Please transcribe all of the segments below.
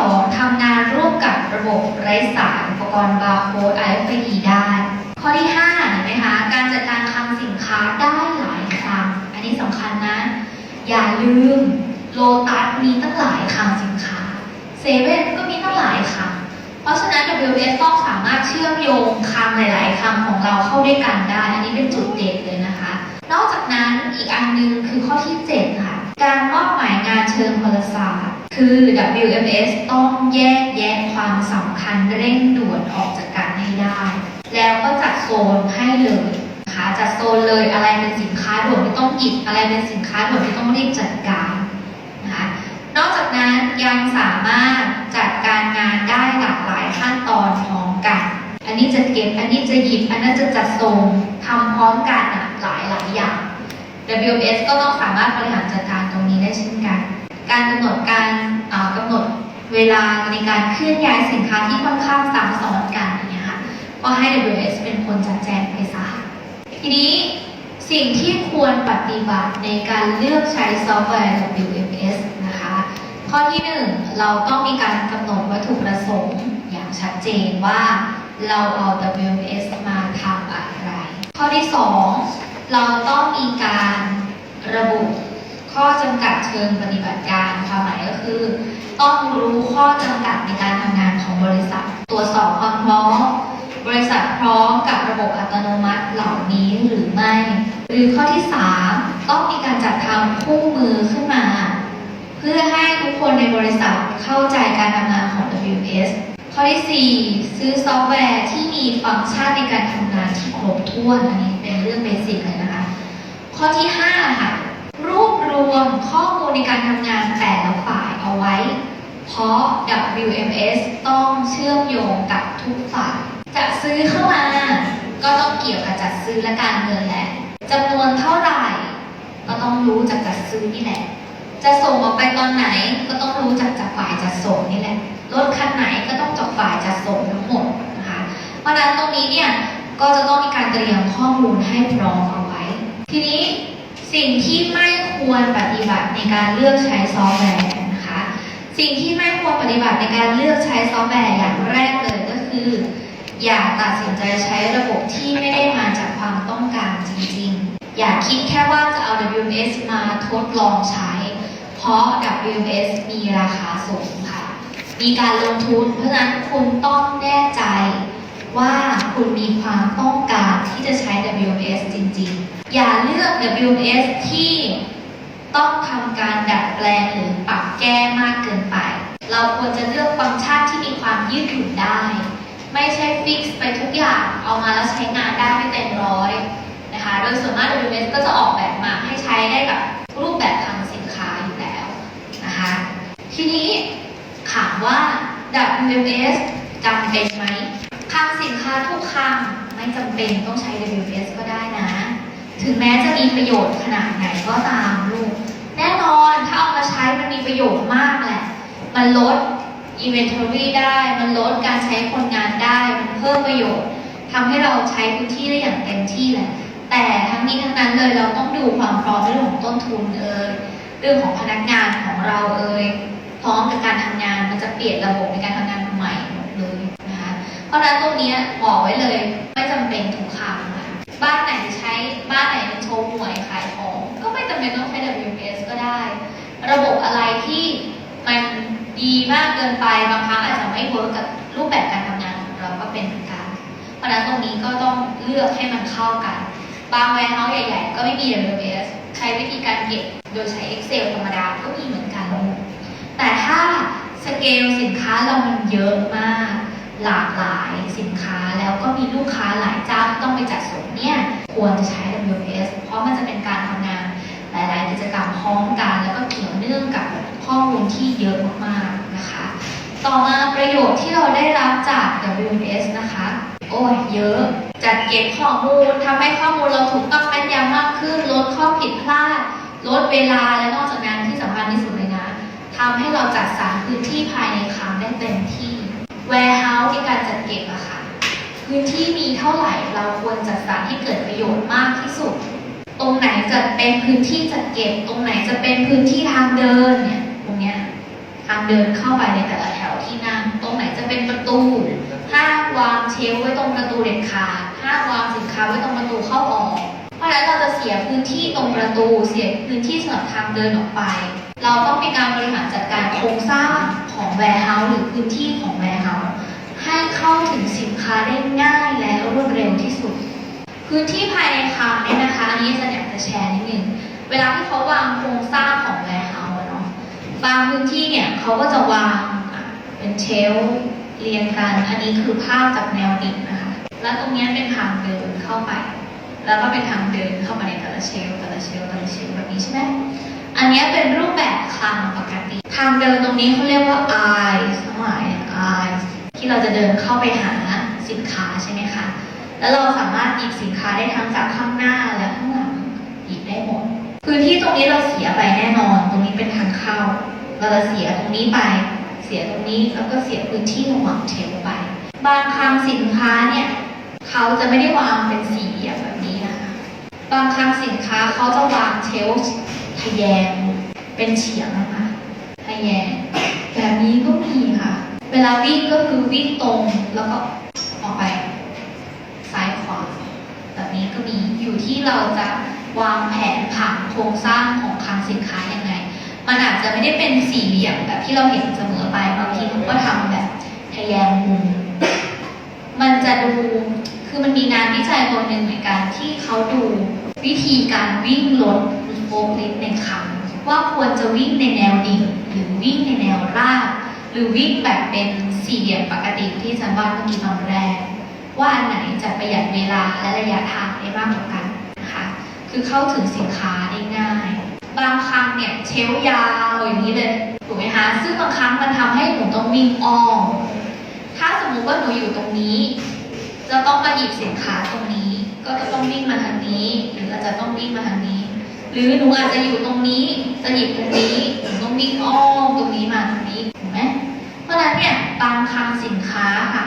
2ทำงานร่วมกับระบบไร้สารอุปกรณ์บาร์โค้ด RFID ได้ ข้อที่5เห็นไหมคะการจัดการคลังสินค้าได้หลายคลังอันนี้สำคัญนะ อย่าลืมโลตัสมีตั้งหลายคลังสินค้าเซเว่นก็มีตั้งหลายคลังเพราะฉะนั้น WS ต้องสามารถเชื่อมโยงคำหลาย ๆคำของเราเข้าด้วยกันได้ อันนี้เป็นจุดเด่นเลยนะคะ นอกจากนั้นอีกอันนึงคือข้อที่ 7 ค่ะ การมอบหมายงานเชิงพลศาสตร์ คือ WMS ต้องแยกแยะความสำคัญเร่งด่วนออกจากกันให้ได้ แล้วก็จัดโซนให้เลยนะคะจัดโซนเลยอะไรเป็นสินค้าด่วนที่ต้องหยิบอะไรเป็นสินค้าด่วนที่ต้องรีบจัดการนะคะนอกจากนั้นยังสามารถจัดการงานได้หลากหลายขั้นตอนพร้อมกัน อันนี้จะเก็บอันนี้จะหยิบอันนั้นจะจัดส่งทำพร้อมกันอะหลายหลายอย่าง WMS ก็ต้องสามารถบริหารจัดการตรงนี้ได้เช่นกัน การกำหนดการ ลาในการเคลื่อนย้ายสินค้าที่ค่อนข้างซ้ำซ้อนกันอย่างเงี้ยค่ะก็ให้ WMS เป็นคนจัดแจงไปซะทีนี้สิ่งที่ควรปฏิบัติในการเลือกใช้ซอฟต์แวร์ WMS นะคะ ข้อที่ 1 เราต้องมีการกำหนดวัตถุประสงค์อย่างชัดเจนว่าเราเอา WMS มาทำอะไร ข้อที่ 2 เราต้องมีการระบุ ข้อจำกัดเชิงปฏิบัติการความหมายก็คือ ต้องรู้ข้อจำกัดในการทำงานของบริษัท ตรวจสอบความพร้อมบริษัทพร้อมกับระบบอัตโนมัติเหล่านี้หรือไม่ หรือข้อที่ 3 ต้องมีการจัดทำคู่มือขึ้นมา เพื่อให้ทุกคนในบริษัทเข้าใจการทำงานของ WMS ข้อที่ 4 ซื้อซอฟต์แวร์ที่มีฟังก์ชันในการทำงานที่ครบถ้วนอันนี้เป็นเรื่องเบสิกเลยนะคะ ข้อที่ 5 ค่ะรวบ รวมข้อมูลในการทำงานแต่ละฝ่ายเอาไว้ เพราะ WMS ต้องเชื่อมโยงกับทุกฝ่าย จะซื้อเข้ามา ก็ต้องเกี่ยวกับจัดซื้อและการเงินแหละจำนวนเท่าไหร่ ก็ต้องรู้จากจัดซื้อนี่แหละ จะส่งออกไปตอนไหนก็ต้องรู้จากจากฝ่ายจัดส่งนี่แหละรถคันไหนก็ต้องจากฝ่ายจัดส่งทั้งหมดนะคะเพราะฉะนั้นตรงนี้เนี่ยก็จะต้องมีการเตรียมข้อมูลให้พร้อมเอาไว้ ทีนี้ สิ่งที่ไม่ควรปฏิบัติในการเลือกใช้ซอฟต์แวร์นะคะ สิ่งที่ไม่ควรปฏิบัติในการเลือกใช้ซอฟต์แวร์อย่างแรกเลยก็คือ อย่าตัดสินใจใช้ระบบที่ไม่ได้มาจากความต้องการจริงๆ อย่าคิดแค่ว่าจะเอา WMS มาทดลองใช้ เพราะ WMS มีราคาสูงค่ะ มีการลงทุนเพราะฉะนั้นคุณต้องแน่ใจว่าคุณมีความต้องการที่จะใช้ WMS จริงๆ อย่าเอก WMS ที่ต้องทำการดัดแปลงหรือปรับแก้มากเกินไป เราควรจะเลือกฟังก์ชันที่มีความยืดหยุ่นได้ ไม่ใช่ฟิกซ์ไปทุกอย่างเอามาแล้วใช้งานได้ไม่เต็มร้อยนะคะ โดยส่วนมาก WS ก็จะออกแบบมาให้ใช้ได้กับรูปแบบทางสินค้าอยู่แล้วนะคะ ทีนี้ถามว่า WS จำเป็นไหมคลังสินค้าทุกคลังไม่จำเป็นต้องใช้ WS ก็ได้นะ ถึงแม้จะมีประโยชน์ขนาดไหนก็ตามลูก แน่นอนถ้าเอามาใช้มันมีประโยชน์มากแหละ มันลด inventory ได้ มันลดการใช้คนงานได้ มันเพิ่มประโยชน์ทำให้เราใช้พื้นที่ได้อย่างเต็มที่แหละ แต่ทั้งนี้ทั้งนั้นเลยเราต้องดูความพร้อมเรื่องของต้นทุนเอ่ยเรื่องของพนักงานของเราเอ่ยพร้อมกับการทำงานมันจะเปลี่ยนระบบในการทำงานใหม่หมดเลยนะคะ เพราะฉะนั้นตรงนี้บอกไว้เลยไม่จำเป็นทุกครั้งนะ บ้านไหนใช้บ้านไหนเป็นโชว์หวยขายของ ก็ไม่จำเป็นต้องใช้ WPS ก็ได้ ระบบอะไรที่มันดีมากเกินไปบางครั้งอาจจะไม่เวิร์กกับรูปแบบการทำงานของเราก็เป็นเหมือนกัน เพราะฉะนั้นตรงนี้ก็ต้องเลือกให้มันเข้ากัน บางแวร์เฮาส์ใหญ่ ๆ ก็ไม่มี WPS ใช้วิธีการเก็บโดยใช้ Excel ธรรมดาก็มีเหมือนกัน แต่ถ้าสเกลสินค้าเรามันเยอะมาก หลากหลายสินค้าแล้วก็มีลูกค้าหลายเจ้าที่ต้องไปจัดส่งเนี่ยควรจะใช้ WPS เพราะมันจะเป็นการทำงานหลาย ๆ กิจกรรมพร้อมกัน แล้วก็เกี่ยวเนื่องกับข้อมูลที่เยอะมากๆนะคะ ต่อมาประโยชน์ที่เราได้รับจาก WMS นะคะ โอ้ยเยอะจัดเก็บข้อมูลทำให้ข้อมูลเราถูกต้องแม่นยำมากขึ้น ลดข้อผิดพลาด ลดเวลาและนอกจากนั้นที่สำคัญที่สุดเลยนะทำให้เราจัดสรรพื้นที่ภายในคลัง warehouse ในการจัดเก็บอะค่ะ พื้นที่มีเท่าไหร่เราควรจัดสรรให้เกิดประโยชน์มากที่สุด ตรงไหนจะเป็นพื้นที่จัดเก็บ ตรงไหนจะเป็นพื้นที่ทางเดินเนี่ยตรงเนี้ยทางเดินเข้าไปในแต่ละแถวที่นั่ง ตรงไหนจะเป็นประตูห้ามวางเชลไว้ตรงประตูเด็ดขาดห้ามวางสินค้าไว้ตรงประตูเข้าออก เพราะฉะนั้นเราจะเสียพื้นที่ตรงประตูเสียพื้นที่สำหรับทางเดินออกไป เราต้องมีการบริหารจัดการโครงสร้างของ warehouse หรือพื้นที่ของ warehouse ให้ เข้าถึงสินค้าได้ง่ายและรวดเร็วที่สุด พื้นที่ภายในคลังเนี่ยนะคะอันนี้จะอยากจะแชร์นิดนึงเวลาที่เขาวางโครงสร้างของ warehouse อะเนาะบางพื้นที่เนี่ยเขาก็จะวางเป็นเชลเรียงกันอันนี้คือภาพจากแนวดิ่งนะคะ แล้วตรงนี้เป็นทางเดินเข้าไป แล้วก็เป็นทางเดินเข้ามาในแต่ละเชลแต่ละเชลแต่ละเชลแบบนี้ใช่ไหมอันนี้เป็นรูปแบบคลังปกติ ทางเดินตรงนี้เขาเรียกว่า eyes ทั้งหลาย eyes ที่เราจะเดินเข้าไปหาสินค้าใช่ไหมคะ แล้วเราสามารถหยิบสินค้าได้ทั้งจากข้างหน้าและข้างหลังหยิบได้หมดพื้นที่ตรงนี้เราเสียไปแน่นอน ตรงนี้เป็นทางเข้า เราจะเสียตรงนี้ไป เสียตรงนี้แล้วก็เสียพื้นที่ระหว่างเชลไป บางคลังสินค้าเนี่ยเขาจะไม่ได้วางเป็นสี่เหลี่ยมแบบนี้นะคะ บางคลังสินค้าเขาจะวางเชลทะแยงเป็นเฉียงนะคะทะแยงแบบนี้ก็มีค่ะ เวลาวิ่งก็คือวิ่งตรงแล้วก็ออกไปซ้ายขวาแบบนี้ก็มีอยู่ที่เราจะวางแผนผังโครงสร้างของคลังสินค้ายังไง มันอาจจะไม่ได้เป็นสี่เหลี่ยมแบบที่เราเห็นเสมอไปบางทีเขาก็ทำแบบทะแยงมุมมันจะดูคือมันมีงานวิจัยตัวหนึ่งเหมือนกันที่เขาดูวิธีการวิ่งรถโฟล์คลิฟต์ในคลังว่าควรจะวิ่งในแนวดิ่งหรือวิ่งในแนวราบ หรือวิ่งแบบเป็นสี่เหลี่ยมปกติที่ฉันว่าเมื่อกี้ตอนแรก ว่าอันไหนจะประหยัดเวลาและระยะทางได้มากกว่ากันนะคะคือเข้าถึงสินค้าได้ง่าย บางครั้งเนี่ยเชลยาวอย่างนี้เลยถูกไหมคะซึ่งบางครั้งมันทำให้หนูต้องวิ่งอ้อมถ้าสมมุติว่าหนูอยู่ตรงนี้ จะต้องมาหยิบสินค้าตรงนี้ ก็จะต้องวิ่งมาทางนี้ หรืออาจจะต้องวิ่งมาทางนี้ หรือหนูอาจจะอยู่ตรงนี้จะหยิบตรงนี้หนูต้องวิ่งอ้อมตรงนี้มา ราะฉะนั้นเนี่ยบางคลังสินค้าค่ะ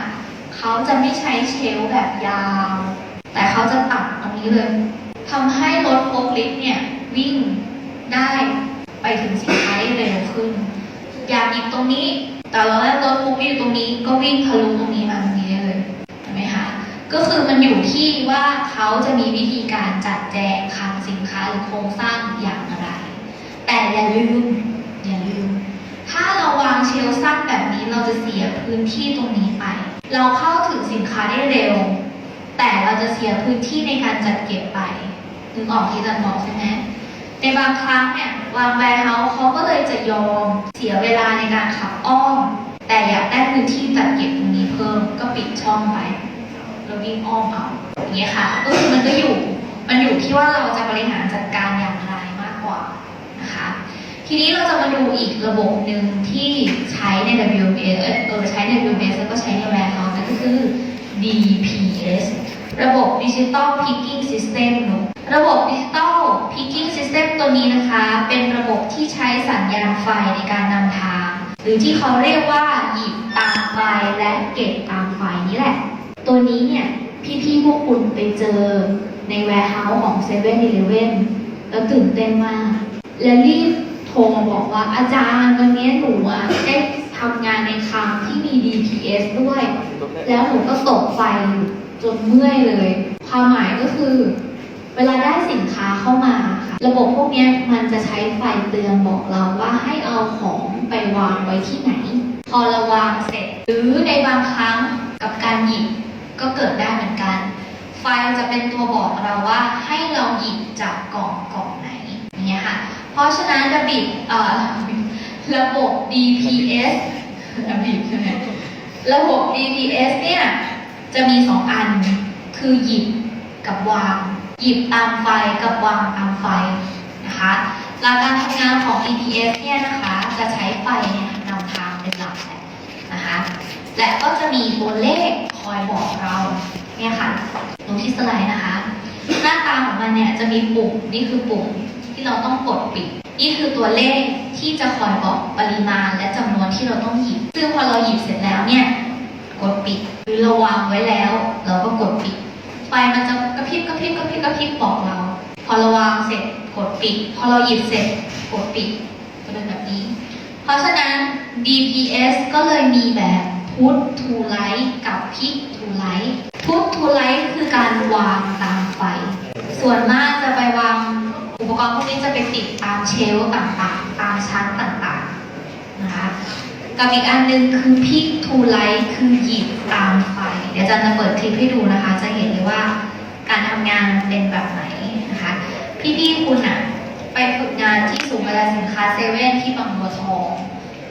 เขาจะไม่ใช้เชลแบบยาว แต่เขาจะตัดตรงนี้เลยทำให้รถโฟล์ลิฟต์เนี่ยวิ่งได้ไปถึงสินค้าได้เร็วขึ้น อยากหยิบตรงนี้ แต่เราได้รถโฟล์คลิฟต์อยู่ตรงนี้ก็วิ่งทะลุตรงนี้มาตรงนี้ได้เลยเห็นไหมคะก็คือมันอยู่ที่ว่าเขาจะมีวิธีการจัดแจงคลังสินค้าหรือโครงสร้างอย่างไร แต่อย่าลืม อย่าลืม ถ้าเราวางเชลฟ์สั้นแบบนี้ เราจะเสียพื้นที่ตรงนี้ไป เราเข้าถึงสินค้าได้เร็ว แต่เราจะเสียพื้นที่ในการจัดเก็บไปนึกออกที่อาจันบอกใช่ไหมในบางครั้งเนี่ยวางแวร์เฮาส์เขาก็เลยจะยอมเสียเวลาในการขับอ้อม แต่อยากได้พื้นที่จัดเก็บตรงนี้เพิ่มก็ปิดช่องไปแล้ววิ่งอ้อมเอาอย่างเงี้ยค่ะก็คือมันก็อยู่ มันอยู่ที่ว่าเราจะบริหารจัดการอย่างไรมากกว่านะคะ ทีนี้เราจะมาดูอีกระบบหนึ่งที่ใช้ใน WBS เออเออใช้ใน WBS แล้วก็ใช้ใน Warehouse นั่นก็คือ DPS ระบบ Digital Picking System เนอะระบบ Digital Picking System ตัวนี้นะคะ เป็นระบบที่ใช้สัญญาณไฟในการนำทาง หรือที่เขาเรียกว่าหยิบตามไฟและเก็บตามไฟนี่แหละ ตัวนี้เนี่ยพี่ๆพวกคุณไปเจอใน Warehouse ของ7 e เ e ่ e อแล้วตื่นเต้นมาก แล้วรีบ ทรมาบอกว่าอาจารย์วันนี้หนูอะได้ทำงานในคลังที่มี DPS ด้วย แล้วหนูก็ตกไฟจนเมื่อยเลย ความหมายก็คือ เวลาได้สินค้าเข้ามาค่ะระบบพวกเนี้ยมันจะใช้ไฟเตือนบอกเราว่าให้เอาของไปวางไว้ที่ไหน พอเราวางเสร็จ หรือในบางครั้งกับการหยิบก็เกิดได้เหมือนกัน ไฟจะเป็นตัวบอกเราว่าให้เราหยิบจากกล่องกล่องไหนอย่างเงี้ยค่ะ เพราะฉะนั้นระบบเอ่อระบบ DPS ระบบใช่ไหมระบบ DPS เนี่ยจะมีสองอัน คือหยิบกับวาง หยิบตามไฟกับวางตามไฟนะคะหลักการทำงานของ DPS เนี่ยนะคะจะใช้ไฟเนี่ยนำทางเป็นหลักแหละนะคะและก็จะมีตัวเลขคอยบอกเราเนี่ยค่ะดูที่สไลด์นะคะ หน้าตาของมันเนี่ยจะมีปุ่มนี่คือปุ่ม เราต้องกดปิด นี่คือตัวเลขที่จะคอยบอกปริมาณและจำนวนที่เราต้องหยิบ ซึ่งพอเราหยิบเสร็จแล้วเนี่ยกดปิด หรือเราวางไว้แล้ว เราก็กดปิด ไฟมันจะกระพริบกระพริบกระพริบกระพริบบอกเรา พอเราวางเสร็จกดปิด พอเราหยิบเสร็จกดปิดจะเป็นแบบนี้ เพราะฉะนั้น DPS ก็เลยมีแบบ put to light กับ pick to light put to light คือการวางตามไฟ ส่วนมากจะไปวาง อุปกรณ์พวกนี้จะไปติดตามเชลฟ์ต่างๆ ตามชั้นต่างๆนะคะกับอีกอันหนึงคือ pick to light คือหยิบตามไฟ เดี๋ยวอาจันจะเปิดคลิปให้ดูนะคะ จะเห็นเลยว่าการทำงานเป็นแบบไหนนะคะ พี่ๆคุณอะไปฝึกงานที่ศูนย์บริการสินค้าเซเว่นที่บางบัวทอง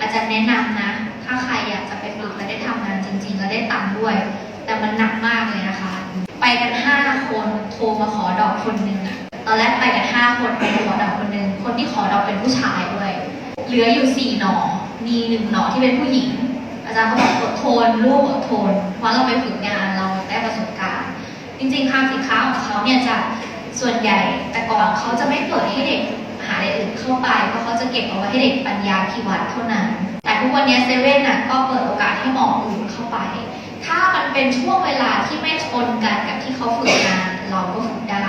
อาจารย์แนะนำนะ ถ้าใครอยากจะไปฝึกและได้ทำงานจริงๆ แล้วได้ตังค์ด้วย แต่มันหนักมากเลยนะคะ ไปกันห้าคนโทรมาขอดอกคนหนึ่งอะ ตอนแรกไปกันห้าคนไปขอดอกคนหนึ่งคนที่ขอดอกเป็นผู้ชายด้วย เหลืออยู่สี่หน่อมีหนึ่งหน่อที่เป็นผู้หญิง อาจารย์ก็บอกอดทนร่วมอดทนเพราะเราไปฝึกงานเราได้ประสบการณ์ จริงๆคลังสินค้าของเขาเนี่ยจะส่วนใหญ่แต่ก่อนเขาจะไม่เปิดให้เด็กหาเด็กอื่นเข้าไปเพราะเขาจะเก็บเอาไว้ให้เด็กปัญญาพิวัตรเท่านั้น แต่ทุกวันนี้เซเว่นน่ะก็เปิดโอกาสให้หมออื่นเข้าไป ถ้ามันเป็นช่วงเวลาที่ไม่ชนกันกับที่เขาฝึกงานเราก็ฝึกได้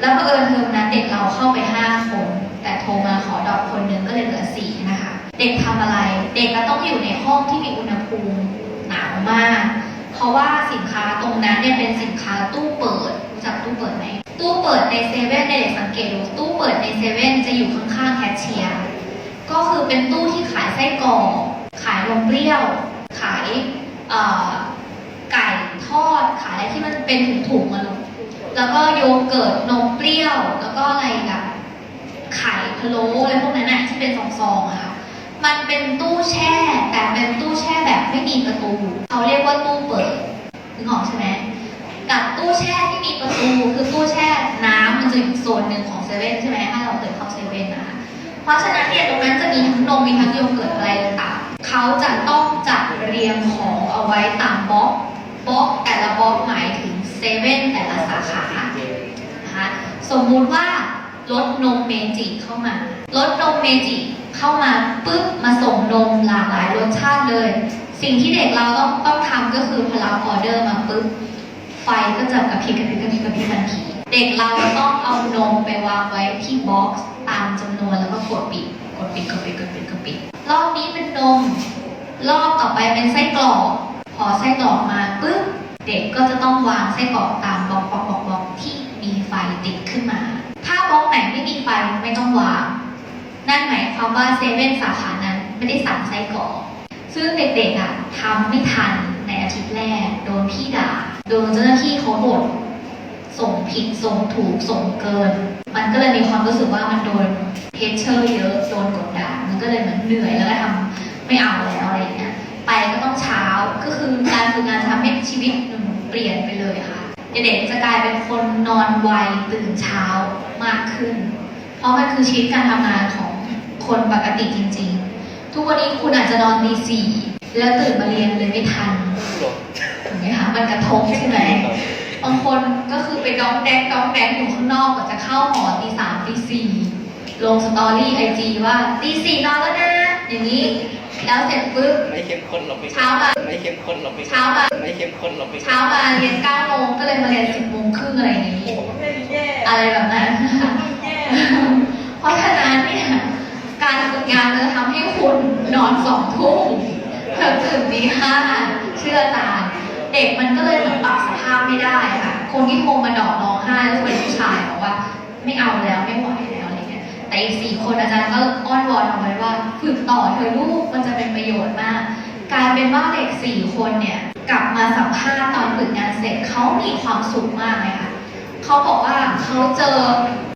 แล้วเอิญเทอมนั้นเด็กเราเข้าไปห้าคน แต่โทรมาขอดอกคนหนึ่งก็เลยเหลือสี่นะคะ เด็กทำอะไร เด็กก็ต้องอยู่ในห้องที่มีอุณหภูมิหนาวมาก เพราะว่าสินค้าตรงนั้นเนี่ยเป็นสินค้าตู้เปิดรู้จักตู้เปิดไหมตู้เปิดในเซเว่นในยเด็กสังเกตดูตู้เปิดในเซเว่นจะอยู่ข้างๆแคชเชียร์ก็คือเป็นตู้ที่ขายไส้กรอกขายนมเปรี้ยว ขายไก่ทอดขายอะไรที่มันเป็นถุงๆมาล แล้วก็โยเกิร์ตนมเปรี้ยว แล้วก็อะไรอีกับไข่พะโล้อะไรพวกนั้นน่ะที่เป็นซองๆอะค่ะ มันเป็นตู้แช่ แต่เป็นตู้แช่แบบไม่มีประตูเขาเรียกว่าตู้เปิดนึกออกใช่ไหมกับตู้แช่ที่มีประตูคือตู้แช่น้ำมันจะอยู่โซนหนึ่งของเซเว่นใช่ไหมถ้าเราเคยเข้าเซเว่นนะคะเพราะฉะนั้นเนี่ยตรงนั้นจะมีทั้งนมมีทั้งโยเกิร์ตอะไรต่างเขาจะต้องจัดเรียงของเอาไว้ตามบล็อกบล็อกแต่ละบล็อกหมายถึงเซเว่น แต่ะสาขานะคะสมมุติว่ารถนมเมจิเข้ามารถนมเมจิเข้ามาปุ๊บมาส่งนมหลากหลายรสชาติเลย สิ่งที่เด็กเราต้องต้องทำก็คือพอเราออเดอร์มาปุ๊บไฟก็จะกระพริบกระพริบกระพริบกระพริบทันทีเด็กเราต้องเอานมไปวางไว้ที่บ็อกซ์ตามจำนวนแล้วก็กดปิดกดปิดกดปิดกดปิดกดปิดรอบนี้เป็นนม รอบต่อไปเป็นไส้กรอกพอไส้กรอกมาปุ๊บ เด็กก็จะต้องวางไส้กรอกตามบล็อกบล็อกบล็อกบล็อกที่มีไฟติดขึ้นมา ถ้าบล็อกไหนไม่มีไฟไม่ต้องวาง นั่นหมายความว่าเซเว่นสาขานั้นไม่ได้สั่งไส้กรอก ซึ่งเด็กๆอะทำไม่ทันในอาทิตย์แรก โดนพี่ด่า โดนเจ้าหน้าที่เขาบ่นส่งผิดส่งถูกส่งเกิน มันก็เลยมีความรู้สึกว่ามันโดนเพชเชอร์เยอะโดนกดดันมันก็เลยเหมือนเหนื่อยแล้วก็ทำไม่เอาแล้วอะไรอย่างเงี้ย ไปก็ต้องเช้า ก็คือการฝึกงานทำให้ชีวิตหนูเปลี่ยนไปเลยค่ะ เด็กจะกลายเป็นคนนอนไวตื่นเช้ามากขึ้น เพราะมันคือชีวิตการทำงานของคนปกติจริง ๆ ทุกวันนี้คุณอาจจะนอนตีสี่แล้วตื่นมาเรียนเลยไม่ทันถูกไหมคะมันกระทบใช่ไหมบางคนก็คือไปร้องแดงร้องแดงอยู่ข้างนอกกว่าจะเข้าหอตีสามตีสี่ลงสตอรี่ไอจีว่าตีสี่นอนแล้วนะอย่างนี้ แล้วเสร็จปุ๊บไม่เข้มข้นหรอกไม่เช้ามาไม่เข้มข้นหรอกไม่เช้ามาไม่เข้มข้นหรอกไม่เช้ามาเรียนเก้าโมงก็เลยมาเรียนสิบโมงครึ่งอะไรอย่างนี้อะไรแบบนั้นเพราะฉะนั้นเนี่ยการฝึกงานจะทำให้คุณนอนสองทุ่มเถึงตื่นตีห้าเชื่อตาเด็กมันก็เลยเหมือนปรับสภาพไม่ได้ค่ะ คนที่โทรมาดอกร้องไห้แล้วเป็นผู้ชายบอกว่า ไม่เอาแล้วไม่ไหว แต่อีกสี่คนอาจารย์ก็อ้อนวอนเอาไว้ว่าฝึกต่อเธอลูกมันจะเป็นประโยชน์มากกลายเป็นว่าเด็กสี่คนเนี่ยกลับมาสัมภาษณ์ตอนฝึกงานเสร็จเขามีความสุขมากเลยค่ะเขาบอกว่าเขาเจอ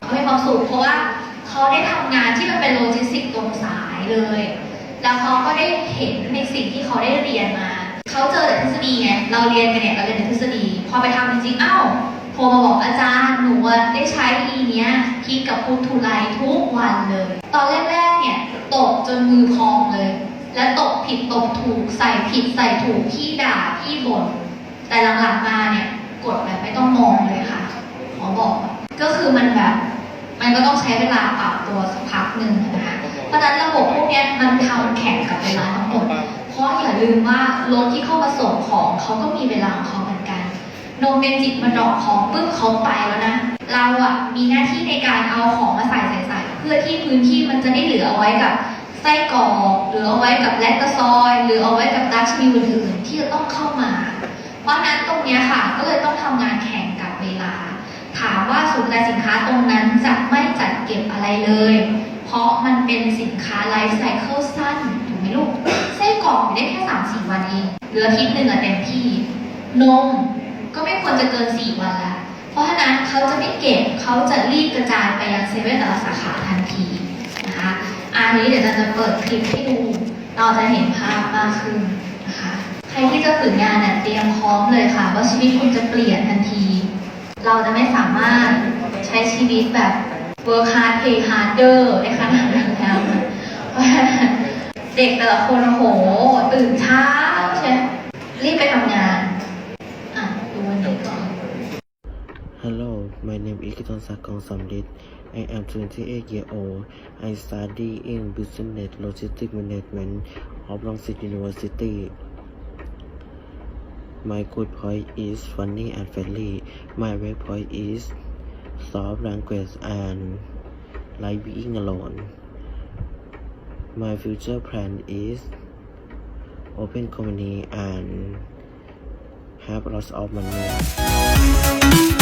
เขามีความสุขเพราะว่าเขาได้ทำงานที่มันเป็นโลจิสติกตรงสายเลย แล้วเขาก็ได้เห็นในสิ่งที่เขาได้เรียนมาเขาเจอแต่ทฤษฎีไงเราเรียนกันเนี่ยเราเรียนแต่ทฤษฎี พอไปทำจริงๆอ้าวโทรมาบอกอาจารย์หนูได้ใช้อี เนี้ยพีกับพูทูไลทุกวันเลย ตอนแรกๆเนี่ยตกจนมือพองเลย และตกผิดตกถูกใส่ผิดใส่ถูกพี่ด่าพี่บ่นแต่หลังๆมาเนี่ยกดแบบไม่ต้องมองเลยค่ะขอบอก ก็คือมันแบบ มันก็ต้องใช้เวลาปรับตัวสักพักหนึ่งนะคะเพราะนั้นระบบพวกเนี้ยมันทำแข่งกับเวลาทั้งหมดเพราะอย่าลืมว่ารถที่เข้ามาส่งของเขาก็มีเวลาของเขาเหมือนกันโนเมจิกมันดรอกของปึ๊บเขาไปแล้วนะ เราอะมีหน้าที่ในการเอาของมาใส่ใส่ใส่เพื่อที่พื้นที่มันจะได้เหลือเอาไว้กับไส้กรอกหรือเอาไว้กับแลคตาซอย หรือเอาไว้กับดัชมิลอื่นๆที่จะต้องเข้ามา เพราะนั้นตรงเนี้ยค่ะก็เลยต้องทำงานแข่งกับเวลา ถามว่าศูนย์การสินค้าตรงนั้นจะไม่จัดเก็บอะไรเลย เพราะมันเป็นสินค้าไลฟ์ไซเคิลสั้นถูกไหมลูกไส้กรอกอยู่ได้แค่สามสี่วันเองเหลืออาทิตย์หนึ่งอะเต็มที่นมก็ไม่ควรจะเกินสี่วันละ ราะฉะนั้นเขาจะไม่เก็บเขาจะรีบกระจายไปยังเซเว่นแต่ละสาขาทันทีนะคะอันนี้เดี๋ยวเราจะเปิดคลิปให้ดู เราจะเห็นภาพมากขึ้นนะคะ ใครที่จะฝึกงานเนี่ยเตรียมพร้อมเลยค่ะว่าชีวิตคุณจะเปลี่ยนทันที เราจะไม่สามารถใช้ชีวิตแบบ work hard play harder ได้ขนาดนั้นแล้วเด็กแต่ละคนโอ้โหตื่นเช้าใช่รีบไปทำงาน Hello, my name is Kiton Sakong Samdit. I am 28 years old. I study in Business Logistics Management of Long Longsit University. My good point is funny and friendly. My weak point is soft language and like being alone. My future plan is open company and have lots of money.